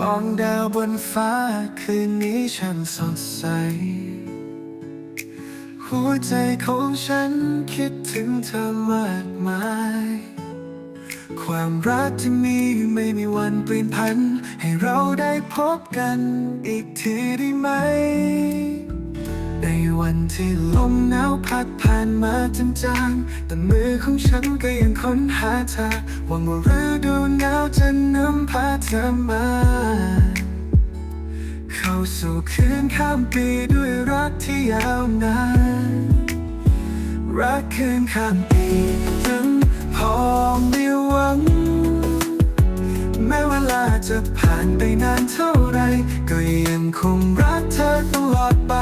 มองดาวบนฟ้าคืนนี้ช่างสดใส หัวใจของฉันคิดถึงเธอมากมาย ความรักที่มีไม่มีวันเปลี่ยนพัน ให้เราได้พบกันอีกทีได้ไหม ในวันที่ลมหนาวพัดผ่านมาจางๆแต่มือของฉันก็ยังค้นหาเธอหวังว่าฤดูหนาวจะนำพา เธอมา เข้าสู่คืนข้ามปีด้วยรักที่ยาวนาน รักคืนข้ามปีนั้นพอมีหวัง แม้เวลาจะผ่านไปนานเท่าไร ก็ยังคงรักเธอตลอดไป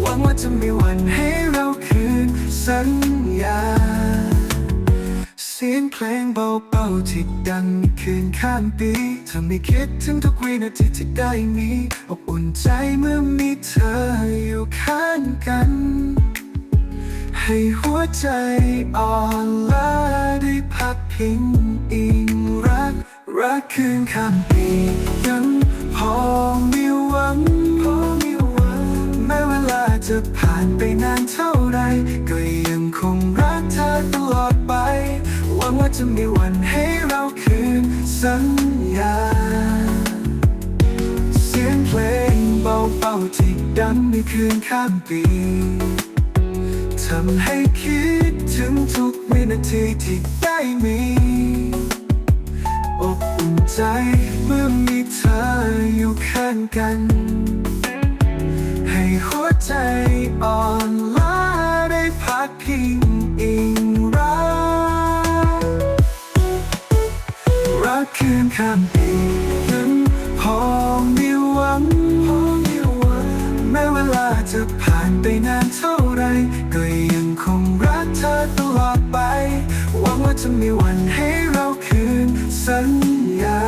หวังว่าจะมีวันให้เราคืนสัญญา สียงเพลงเบาๆที่ดังคืนข้ามปีทำให้คิดถึงทุกวินาทีที่ได้มีอบอุ่นใจเมื่อมีเธออยู่ข้างกัน ให้หัวใจอ่อนล้าได้พักพิงอิงรัก รักคืนข้ามปียังพอมีหวังพอมีหวังแม้เวลาจะผ่านไปนานเท่า จะมีวันให้เราคืนสัญญา เสียงเพลงเบาๆที่ดังในคืนข้ามปีทำให้คิดถึงทุกวินาทีที่ได้มีอบอุ่นใจเมื่อมีเธออยู่ข้างกัน ให้หัวใจอ่อน คืนข้ามปีนั้นพอมีหวังพอมีหวังแม้เวลาจะผ่านไปนานเท่าไรก็ยังคงรักเธอตลอดไป หวังว่าจะมีวันให้เราคืนสัญญา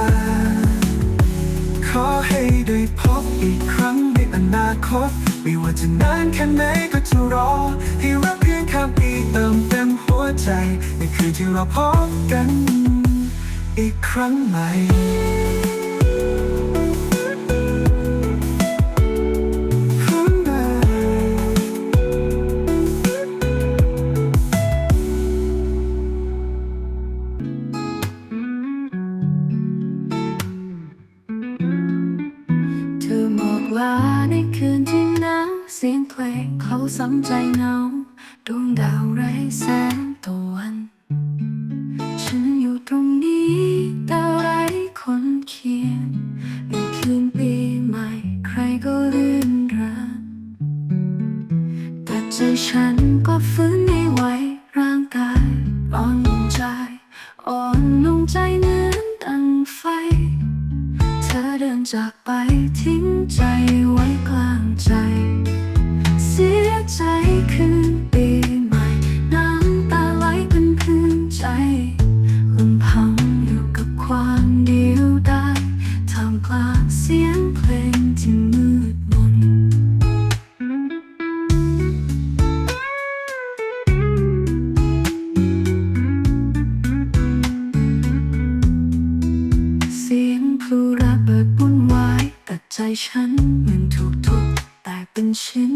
ขอให้ได้พบอีกครั้งในอนาคต ไม่ว่าจะนานแค่ไหนก็จะรอให้รักเพียงข้ามปีเติมเต็มหัวใจในคืนที่เราพบกัน รั้งใหม่ เธอบอกว่าในคืนที่หนาวเสียงเพลงเขาซ้ำใจเงาดวงดาวไร้แสงตะวันันก็ฟื้นไม่ไหวร่างกายอ่อนลงใจ อ่อนลงใจเนื้อนดังไฟ เธอเดินจากไปทิ้ง ใจฉันเหมือนถูกทุบแตกเป็นชิ้น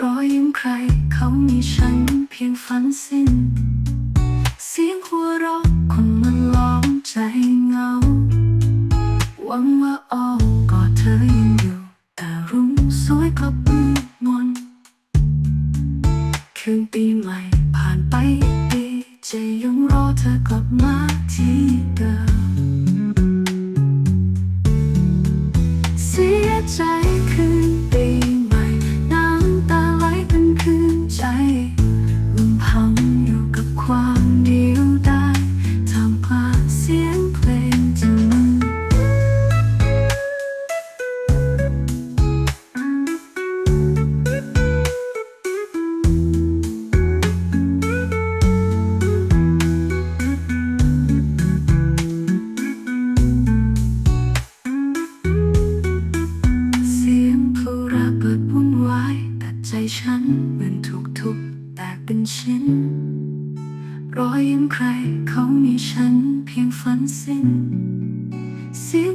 รอยยิ้มใครเขามีฉันเพียงฝันสิ้น เสียงหัวเราะคนมันล้อมใจเงา หวังว่าอ้อกอดเธอยังอยู่ แต่รุ่งสวยกลับมืดมนคืนปีใหม่ผ่านไปปีจะยังรอเธอกลับมาที่เดิม สี ใคร เขามีฉันเพียงฝันสิ้นเสียง